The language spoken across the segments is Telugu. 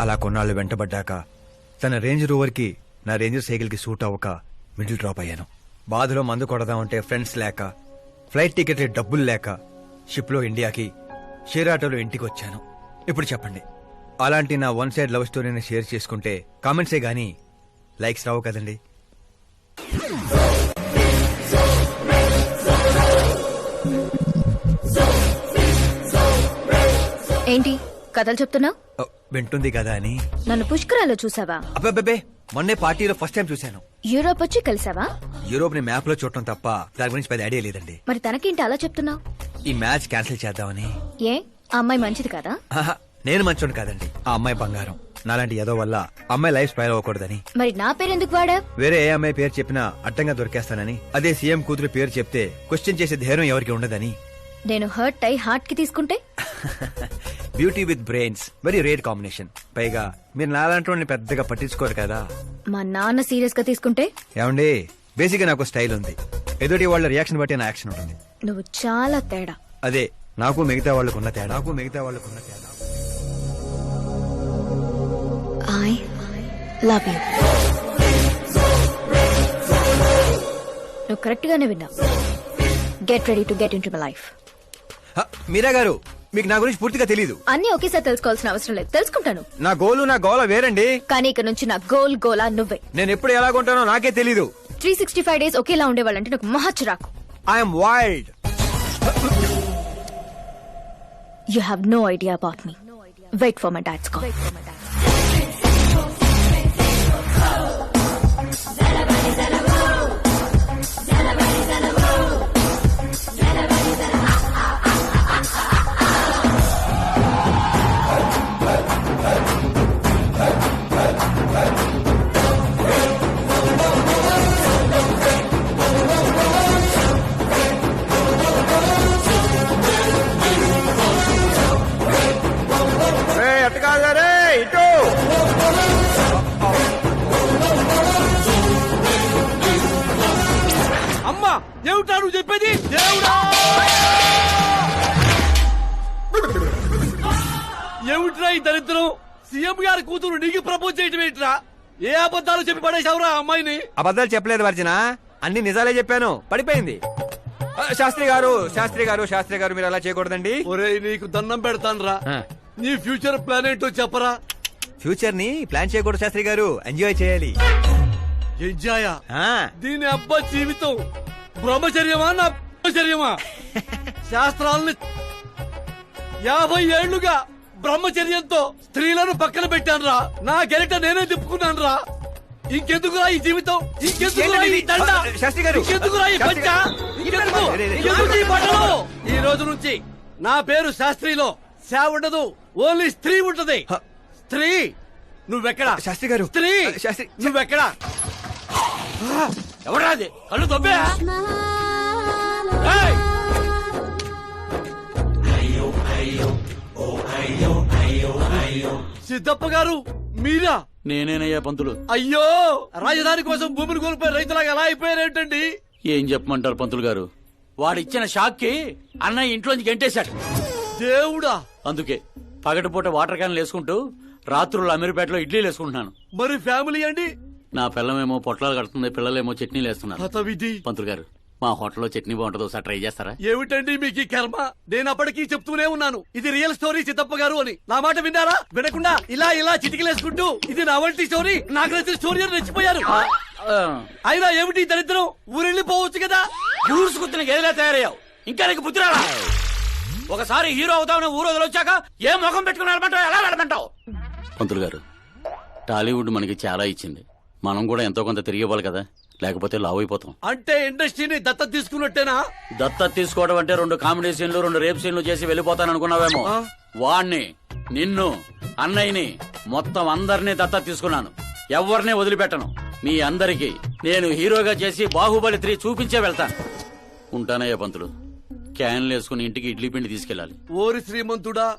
అలా కొన్నాళ్ళు వెంటబడ్డాక తన రేంజ్ రోవర్కి నా రేంజ్ సైకిల్కి సూట్ అవ్వక మిడిల్ డ్రాప్ అయ్యాను. బాధలో మందు కొడదామంటే ఫ్రెండ్స్ లేక ఫ్లైట్ టికెట్లు డబ్బులు లేక షిప్లో ఇండియాకి షేర్ ఆటోలో ఇంటికి వచ్చాను. ఇప్పుడు చెప్పండి అలాంటి నా వన్ సైడ్ లవ్ స్టోరీని షేర్ చేసుకుంటే కామెంట్సే కానీ లైక్స్ రావు కదండి. ఏంటి? కథలు చెప్తున్నావు? వింటుంది కదా అని. నన్ను పుష్కరాల్లో చూసావా? అబ్బే మొన్నే పార్టీలో ఫస్ట్ టైం చూశాను. యూరోప్ వచ్చి కలిసావా? యూరోప్ని మ్యాప్లో చూడటం తప్ప దాని గురించి పెద్ద ఐడియా లేదండి. మరి తనకేంటి అలా చెప్తున్నావు? ఈ మ్యాచ్ క్యాన్సిల్ చేద్దామని. ఏ? ఆ అమ్మాయి మంచిది కదా? నేను మంచోడు కాదండి. ఆ అమ్మాయి బంగారం. నాలాంటి ఏదో వల్ల అమ్మాయి లైఫ్ స్పైల్ అవ్వకూడదని. మరి నా పేరు ఎందుకు వాడా వేరే ఏ అమ్మాయి పేరు చెప్పినా అడ్డంగా దొరికేస్తానని అదే సీఎం కూతురు పేరు చెప్తే క్వశ్చన్ చేసే ధైర్యం ఎవరికి ఉండదని. నేను హర్ట్ అయి హార్ట్కి తీసుకుంటే? Beauty with brains. Very rare combination పైగా మీరు నాలాంటి వాడిని పెద్దగా పట్టించుకోరు కదా. మా నాన్న సీరియస్గా తీసుకుంటే? ఏమండి బేసిక్గా నాకు స్టైల్ ఉంది. ఎదుటి వాళ్ళ రియాక్షన్ బట్టి నా యాక్షన్ ఉంటుంది. నువ్వు చాలా తేడా. అదే నాకు మిగతా వాళ్ళకున్న తేడా. నాకు మిగతా వాళ్ళకున్న తేడా. ఐ లవ్ యూ నువ్వు కరెక్ట్ గానే విన్నావు. Get ready to get into my life హ, మీరా గారు మీకు నా గురించి పూర్తిగా తెలీదు. అన్ని ఒకేసారి తెలుసుకోవాల్సిన అవసరం లేదు. తెలుసుకుంటాను. నా గోలు నా గోల వేరండి. కానీ ఇక నుంచి నా గోల్ గోలా నువ్వే. నేను ఎప్పుడు ఎలాగుంటానో నాకే తెలీదు. త్రీ సిక్స్టీ ఫైవ్ డేస్ ఒకేలా ఉండేవాళ్ళంటే నాకు మహచ్చరాకు I'm wild you have no idea about me wait for my dad's call ఏమిటా నువ్వు చెప్పేది దేవుడా ఏమిట్రా ఈ దరిద్రం సీఎం గారి కూతురు నీకు ప్రపోజ్ చేయటం ఏంట్రా ఏ అబద్ధాలు చెప్పి పడేశావురా అమ్మాయిని అబద్ధాలు చెప్పలేదు వర్జన? అన్ని నిజాలే చెప్పాను. పడిపోయింది. ఆ, శాస్త్రి గారు శాస్త్రి గారు శాస్త్రి గారు మీరు అలా చేయకూడదండి. ఒరేయ్ నీకు దండం పెడతానురా. ఆ. నీ ఫ్యూచర్ ప్లాన్ ఏంటో చెప్పరా. ఫ్యూచర్ని ప్లాన్ చేయకూడదు శాస్త్రి గారు. ఎంజాయ్ చేయాలి. ఎంజాయా ఆ, దీని అబ్బా జీవితం. బ్రహ్మచర్యమా? నా బ్రహ్మచర్యమా? శాస్త్రాలని యాభై ఏళ్ళుగా బ్రహ్మచర్యంతో స్త్రీలను పక్కన పెట్టాను రా నా గెరిట నేనే తిప్పుకున్నాను రా ఇంకెందుకురా ఈ జీవితం? ఇంకెందుకురా ఈ దండ? శాస్త్రి గారు. ఈ పంచ. ఇంకెందుకు? రే, రే, రే. ఇంకెందుకు ఈ బట్టలు ఈ రోజు నుంచి నా పేరు శాస్త్రిలో. శా ఉండదు ఓన్లీ స్త్రీ ఉంటది. స్త్రీ నువ్వెక్కడా? శాస్త్రి గారు. స్త్రీ శాస్త్రి నువ్వెక్కడా? ఎవరాది? కళ్ళు దొబ్బే! సిద్ధప్ప గారు మీరా? నేనేనయ్యా పంతులు. అయ్యో! రాజధాని కోసం భూమిని కోల్పోయి రైతులాగా ఎలా అయిపోయారేంటండి ఏం చెప్పమంటారు పంతులు గారు? వాడిచ్చిన షాక్కి అన్నయ్య ఇంట్లోంచి గెంటేశాడు. దేవుడా! అందుకే పగటిపూట వాటర్ క్యాన్లు వేసుకుంటూ రాత్రులు అమీర్పేటలో ఇడ్లీలు వేసుకుంటున్నాను. మరి ఫ్యామిలీ అండి? నా పిల్లమేమో పొట్లాలు కడుతుంది పిల్లలేమో చట్నీలు వేస్తున్నారు. పంతులు గారు మా హోటల్లో చట్నీ బాగుంటుందో ఒకసారి ట్రై చేస్తారా? ఏమిటండి మీకు ఈ కర్మ? నేను అప్పటికీ చెప్తూనే ఉన్నాను. ఇది రియల్ స్టోరీ సిద్ధప్ప గారు అని. నా మాట విన్నారా? వినకుండా ఇలా ఇలా చిటికలేసుకుంటూ ఇది నా వంటి స్టోరీ నాకు నచ్చిన స్టోరీ అని రెచ్చిపోయారు. ఆ, అయినా ఏమిటి ఈ దరిద్రం? ఊరెళ్ళిపోవచ్చు కదా? ఊరుసుకుతున్న గదిలా తయారయ్యావు? ఇంకా నీకు బుద్ధి రాలా? ఒకసారి హీరో అవుతామని ఊరు వదిలొచ్చాక ఏ ముఖం పెట్టుకుని వెళ్ళమంటావు ఎలా వెళ్ళమంటావు? పంతులు గారు టాలీవుడ్ మనకి చాలా ఇచ్చింది. మనం కూడా ఎంతో కొంత తిరిగి ఇవ్వాలి కదా. లేకపోతే లావు అయిపోతాం. అంటే ఇండస్ట్రీని దత్తత తీసుకున్నట్టేనా? దత్తత తీసుకోవడం అంటే రెండు కామెడీ సీన్లు రెండు రేప్ సీన్లు చేసి వెళ్ళిపోతాను అనుకున్నావేమో? వాణ్ణి నిన్ను అన్నయ్యని మొత్తం అందరినీ దత్తత తీసుకున్నాను. ఎవరిని వదిలిపెట్టను. మీ అందరికి నేను హీరోగా చేసి బాహుబలి త్రీ చూపించే వెళ్తాను. ఉంటానయ్యా పంతులు. క్యాన్లు వేసుకుని ఇంటికి ఇడ్లీ పిండి తీసుకెళ్ళాలి. ఓరి శ్రీమంతుడా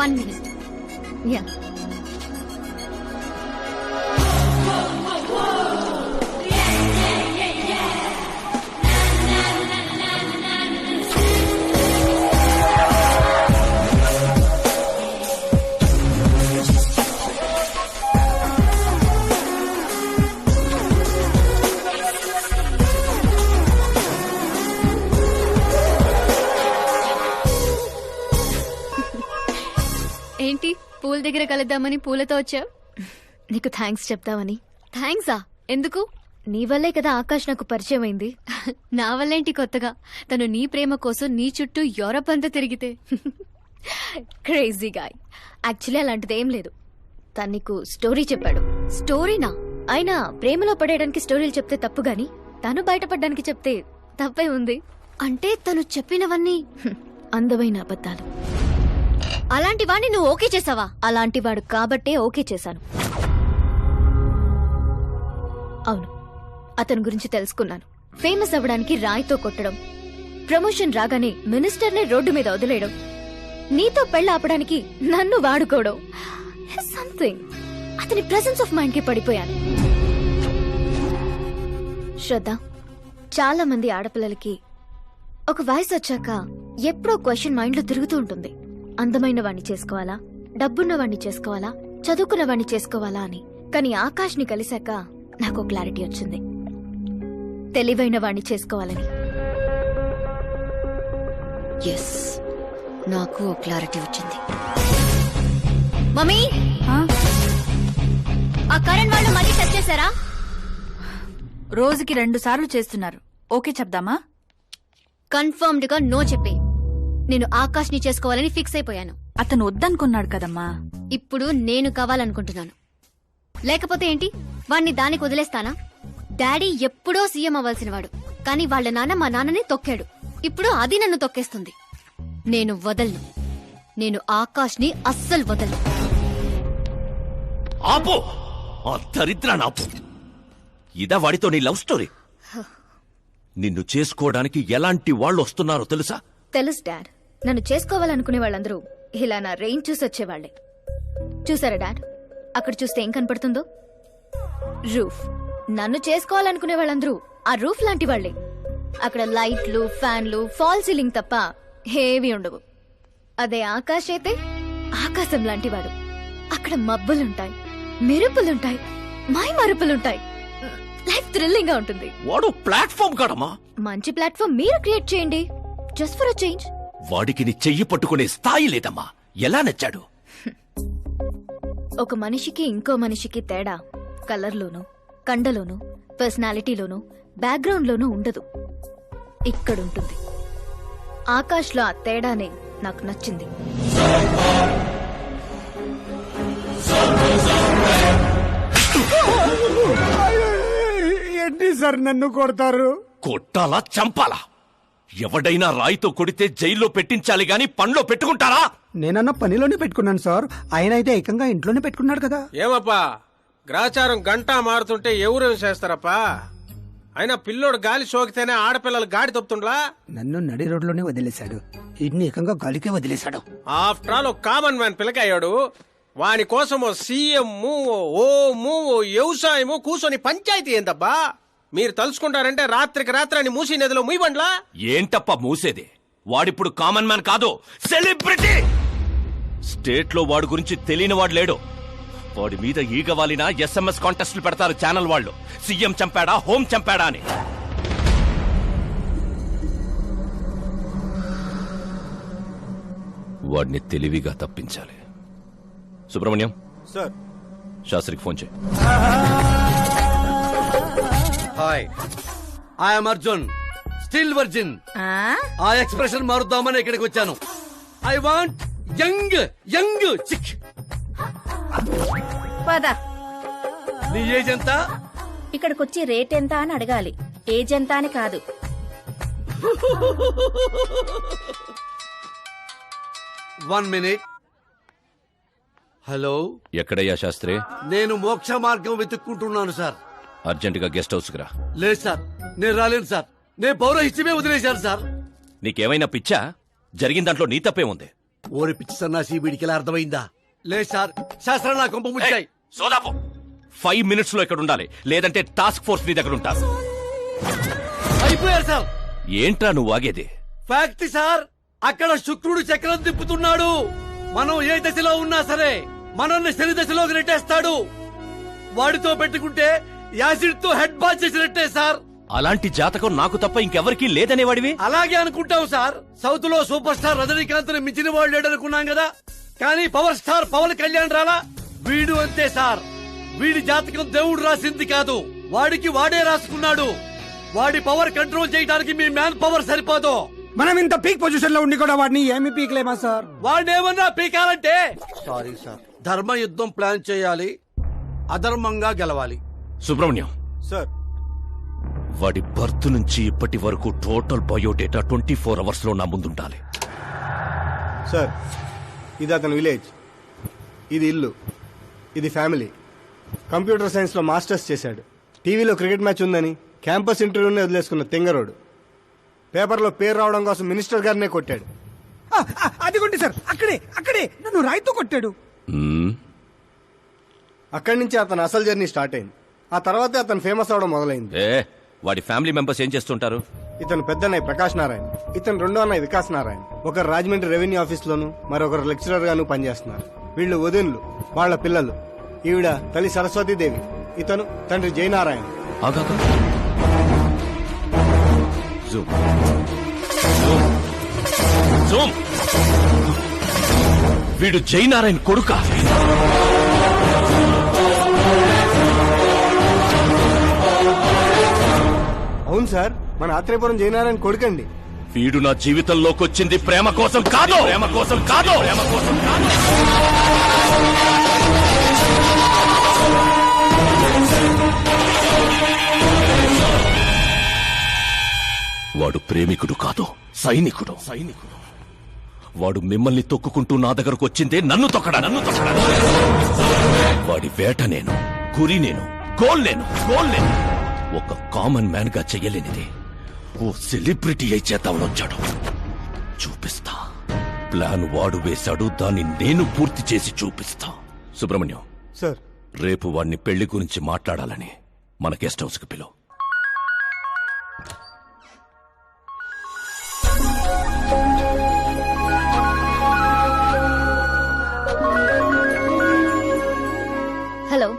వన్ మినిట్ కలుద్దామని పూలతో వచ్చావు? నీకు థ్యాంక్స్ చెప్తామని థ్యాంక్సా? ఎందుకు? నీ వల్లే కదా ఆకాష్ నాకు పరిచయం అయింది. నా వల్లేంటి కొత్తగా? తను నీ ప్రేమ కోసం నీ చుట్టూ యూరప్ అంతా తిరిగితే. Crazy guy. యాక్చువల్లీ అలాంటిది ఏం లేదు. తను నీకు స్టోరీ చెప్పాడు. స్టోరీనా? అయినా ప్రేమలో పడేయడానికి స్టోరీలు చెప్తే తప్పు గాని తను బయటపడడానికి చెప్తే తప్పే ఉంది. అంటే తను చెప్పినవన్నీ అందమైన అబద్ధాలు. అలాంటి వాడిని నువ్వు ఓకే చేసావా? అలాంటి వాడు కాబట్టే ఓకే చేశాను. అవును అతని గురించి తెలుసుకున్నాను. ఫేమస్ అవ్వడానికి రాయితో కొట్టడం ప్రమోషన్ రాగానే మినిస్టర్నే రోడ్డు మీద వదిలేయడం నీతో పెళ్ళ ఆపడానికి నన్ను వాడుకోవడం. సంథింగ్ అతని ప్రెసెన్స్ ఆఫ్ మైండ్కి పడిపోయాను. శ్రద్ధ చాలా మంది ఆడపిల్లలకి ఒక వయసు వచ్చాక ఎప్పుడో క్వశ్చన్ మైండ్లో తిరుగుతూ ఉంటుంది. అందమైన వాణ్ణి చేసుకోవాలా? డబ్బున్న వాణ్ణి చేసుకోవాలా? చదువుకున్న వాణ్ణి చేసుకోవాలా అని. కానీ ఆకాష్ని కలిశాక నాకు క్లారిటీ వచ్చింది. తెలివైన వాణ్ణి చేసుకోవాలని. ఎస్ నాకు ఓ క్లారిటీ వచ్చింది. మమ్మీ! ఆ? కరణ్ వాళ్ళు మళ్ళీ టచ్ చేశారా? రోజుకి రెండు సార్లు చేస్తున్నారు. ఓకే చెప్దామా? కన్ఫర్మ్డ్గా నో చెప్పే. నేను ఆకాష్ని చేసుకోవాలని ఫిక్స్ అయిపోయాను. అతను వద్దనుకున్నాడు కదమ్మా. ఇప్పుడు నేను కావాలనుకుంటున్నాను. లేకపోతే ఏంటి? వాణ్ణి దానికి వదిలేస్తానా? డాడీ ఎప్పుడో సీఎం అవ్వాల్సిన వాడు కానీ వాళ్ళ నాన్న మా నాన్నని తొక్కాడు. ఇప్పుడు అది నన్ను తొక్కేస్తుంది. నేను వదలను. నేను ఆకాష్ని అస్సలు వదలను. ఆపు! ఆ దరిద్రాన్ని ఆపు. ఇదా వాడితో నీ లవ్ స్టోరీ. నిన్ను చేసుకోవడానికి ఎలాంటి వాళ్ళు వస్తున్నారో తెలుసా? తెలుసు డాడ్. నన్ను చేసుకోవాలనుకునే వాళ్ళందరూ ఇలా నా రేంజ్ చూసి వచ్చేవాళ్ళే చూసారా డాడ్? అక్కడ చూస్తే ఏం కనపడుతుందో? రూఫ్. నన్ను చేసుకోవాలనుకునే వాళ్ళందరూ ఆ రూఫ్ లాంటి వాళ్ళే అక్కడ లైట్లు ఫ్యాన్లు ఫాల్ సీలింగ్ తప్ప హేవీ ఉండవు. అదే ఆకాశ్ అయితే ఆకాశం లాంటివాడు. అక్కడ మబ్బులుంటాయి మెరుపులుంటాయి మై మరుపులుంటాయి లైఫ్ థ్రిల్లింగ్గా ఉంటుంది. వాడు ప్లాట్ఫామ్ మంచి ప్లాట్ఫామ్ మీరు క్రియేట్ చేయండి. Just for a change. వాడికి నీ చెయ్యి పట్టుకునే స్థాయి లేదమ్మా. ఎలా నచ్చాడు? ఒక మనిషికి ఇంకో మనిషికి తేడా కలర్లోనూ కండలోనూ పర్సనాలిటీలోనూ బ్యాక్గ్రౌండ్లోనూ ఉండదు. ఇక్కడుంటుంది. ఆకాష్లో ఆ తేడానే నాకు నచ్చింది. ఏంటి సార్ నన్ను కొడతారు? కొట్టాలా చంపాలా? ఎవడైనా రాయితో కొడితే జైల్లో పెట్టించాలి గాని పండ్లో పెట్టుకుంటారా నేనన్న పనిలోనే పెట్టుకున్నాను సార్ ఆయన అయితే ఏకంగా ఇంట్లోనే పెట్టుకున్నాడు కదా ఏమప్పా గ్రాచారం గంటా మారుతుంటే ఎవరేం చేస్తారప్పా అయినా పిల్లోడు గాలి సోకితేనే ఆడపిల్లలు గాడి తప్పుతుండ్లా నన్ను నడి రోడ్లోనే వదిలేశాడు ఇన్ని ఏకంగా గాలికే వదిలేశాడు ఆఫ్టర్ ఆల్ కామన్ మ్యాన్ పిల్లకయ్యాడు వాని కోసం ఓ సీఎం ఓ ఓము ఓ వ్యవసాయము కూర్చొని పంచాయతీ ఏందబ్బా మీరు తలుచుకుంటారంటే రాత్రికి రాత్రాన్ని మూసి నదిలో ముయ్యబండ్లా? ఏంటప్ప మూసేది? వాడిప్పుడు కామన్ మ్యాన్ కాదు సెలబ్రిటీ! స్టేట్లో వాడి గురించి తెలియని వాడు లేడు. వాడి మీద ఈగ వాలిన ఎస్ఎంఎస్ కాంటెస్ట్లు పెడతారు ఛానల్ వాళ్ళు. సీఎం చంపాడా హోం చంపాడా అని. వాడిని తెలివిగా తప్పించాలి. సుబ్రహ్మణ్యం? సార్. శాస్త్రికి ఫోన్ చేయి. Hi. I'm Arjun still virgin ఆ? ఎక్స్ప్రెషన్ మారుద్దామని ఇక్కడికి వచ్చాను. I want young young chick పద. నీ ఏజ్ ఎంత? ఇక్కడికొచ్చి రేట్ ఎంత అని అడగాలి. ఏజ్ ఎంత అని కాదు. వన్ మినిట్ హలో ఎక్కడయ్యా శాస్త్రి? నేను మోక్ష మార్గం వెతుక్కుంటున్నాను సార్ అర్జెంటుగా గెస్ట్ హౌస్ రా. లేదు సార్ నేను రాలేను సార్. నేను పౌరహిత్యమే వదిలేశాను సార్. నీకేమైనా పిచ్చా? జరిగిన దాంట్లో నీ తప్పే ఉంది. ఓరి పిచ్చి సన్నాసి వీడికి ఇలా అర్థమైందా? లేదు సార్ శాస్త్రం నా కొంప ముచ్చాయి సోదాపు ఫైవ్ మినిట్స్లో ఇక్కడ ఉండాలి. లేదంటే టాస్క్ ఫోర్స్ నీ దగ్గర ఉంటారు అయిపోయారు సార్. ఏంట్రా నువ్వు ఆగేది? ఫ్యాక్ట్ సార్ అక్కడ శుక్రుడు చక్రం తిప్పుతున్నాడు. మనం ఏ దశలో ఉన్నా సరే మనల్ని శని దశలోకి నెట్టేస్తాడు. వాడితో పెట్టుకుంటే యాసిడ్తో హెడ్ బాత్ చేసినట్టే సార్. అలాంటి జాతకం నాకు తప్ప ఇంకెవరికీ లేదనేవాడివి? అలాగే అనుకుంటాం సార్. సౌత్లో సూపర్ స్టార్ రజనీకాంత్ని మించిన వాడు లేడనుకున్నాం కదా. కానీ పవర్ స్టార్ పవన్ కళ్యాణ్ రాలా? వీడు అంతే సార్. వీడి జాతకం దేవుడు రాసింది కాదు. వాడికి వాడే రాసుకున్నాడు. వాడి పవర్ కంట్రోల్ చేయడానికి మీ మ్యాన్ పవర్ సరిపోదు. మనం ఇంత పీక్ పొజిషన్లో ఉండి కూడా వాడిని ఏమి పీక్లేమా సార్? వాడేమన్నా పీకాలంటే? Sorry sir. ధర్మ యుద్ధం ప్లాన్ చేయాలి అధర్మంగా గెలవాలి. సుబ్రహ్మణ్యం. సార్. వాడి బర్త్ నుంచి ఇప్పటి వరకు టోటల్ బయోడేటా ట్వంటీ ఫోర్ అవర్స్లో నా ముందుండాలి. సార్ ఇది అతని విలేజ్. ఇది ఇల్లు. ఇది ఫ్యామిలీ. కంప్యూటర్ సైన్స్లో మాస్టర్స్ చేశాడు. టీవీలో క్రికెట్ మ్యాచ్ ఉందని క్యాంపస్ ఇంటర్వ్యూని వదిలేసుకున్న తెంగరోడు. పేపర్లో పేరు రావడం కోసం మినిస్టర్ గారినే కొట్టాడు. అదిగోండి సార్. అక్కడే అక్కడే. నన్ను రాయితో కొట్టాడు. అక్కడి నుంచి అతని అసలు జర్నీ స్టార్ట్ అయింది. ఆ తర్వాతే అతను ఫేమస్ అవడం మొదలైంది. ఏ వాడి ఫ్యామిలీ మెంబర్స్ ఏం చేస్తుంటారు? ఇతను పెద్దన్నయ్య ప్రకాష్ నారాయణ ఇతను రెండో అన్నయ్య వికాస్ నారాయణ. ఒకరు రాజమండ్రి రెవెన్యూ ఆఫీస్ లోను మరొకరు లెక్చరర్ గాను పనిచేస్తున్నారు. వీళ్ళు వదినులు వాళ్ళ పిల్లలు. ఈవిడ తల్లి సరస్వతీదేవి ఇతను తండ్రి జయనారాయణ. ఆగాక. జూమ్. జూమ్. జూమ్. వీడు జైనారాయణ కొడుక. అవును సార్ మన ఆత్రేయపురం జయనారాయణ కొడుకండి. వీడు నా జీవితంలోకి వచ్చింది ప్రేమ కోసం కాదు! ప్రేమ కోసం కాదు! ప్రేమ కోసం కాదు! వాడు ప్రేమికుడు కాదు సైనికుడు. సైనికుడు. వాడు మిమ్మల్ని తొక్కుకుంటూ నా దగ్గరకు వచ్చిందే నన్ను తొక్కడా నన్ను తొక్కడా వాడి వేట నేను గురి నేను గోల్ నేను గోల్ నేను. ఒక కామన్ మ్యాన్గా చెయ్యలేనిది. ఓ సెలబ్రిటీ అయి చేద్దామని వచ్చాడు చూపిస్తా. ప్లాన్ వాడు వేశాడు దాన్ని నేను పూర్తి చేసి చూపిస్తా. సుబ్రహ్మణ్యం. సార్. రేపు వాడిని పెళ్ళి గురించి మాట్లాడాలని మన గెస్ట్ హౌస్కి పిలువు హలో.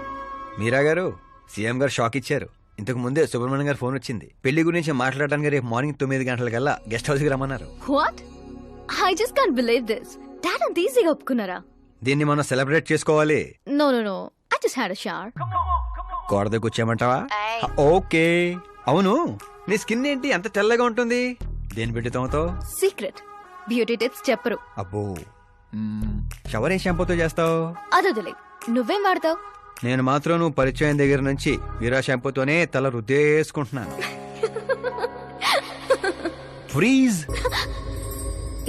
మీరా గారు సీఎం గారు షాక్ ఇచ్చారు. ఇంతకు ముందే సుబ్రహ్మణ్యం గారు ఫోన్ వచ్చింది. పెళ్ళి గురించి మాట్లాడడానికి రేపు మార్నింగ్ తొమ్మిది గంటలకల్లా గెస్ట్ హౌస్కి రమ్మన్నారు. What I just can't believe this dad అంత ఈజీగా ఒప్పుకున్నారా? దీన్ని మనం సెలబ్రేట్ చేసుకోవాలి. No no no I just had a SHAR గోడ దగ్గర కూర్చోమంటావా ఓకే. అవును. నీ స్కిన్ ఏంటి? అంత తెల్లగా ఉంటుంది. దేని పెట్టి తోమతో సీక్రెట్ బ్యూటీ టిప్స్ చెప్పరు. అబ్బో. షవర్ ఏ షాంపూతో చేస్తావు? అదొదిలే. నువ్వేం వాడతావు? నేను మాత్రం నువ్వు పరిచయం దగ్గర నుంచి వీరా షాంపూతోనే తల రుద్దేసుకుంటున్నాను. ఫ్రీజ్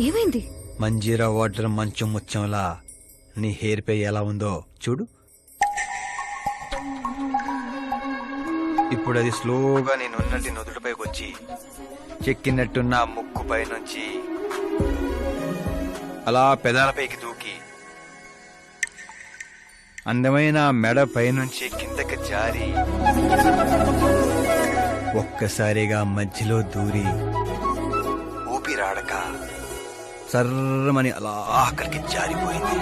ఏమైంది? మంజీరా వాటర్ మంచు ముత్యంలా నీ హెయిర్ పై ఎలా ఉందో చూడు. ఇప్పుడు అది స్లోగా నేను ఉన్నటి నుదుటిపైకి వచ్చి చెక్కినట్టున్న ముక్కు పై నుంచి అలా పెదాలపైకి దూకి అందమైన మెడ పైనుంచి కిందకి జారి ఒక్కసారిగా మధ్యలో దూరి ఊపిరాడక సర్రమని అలా అక్కడికి జారిపోయింది.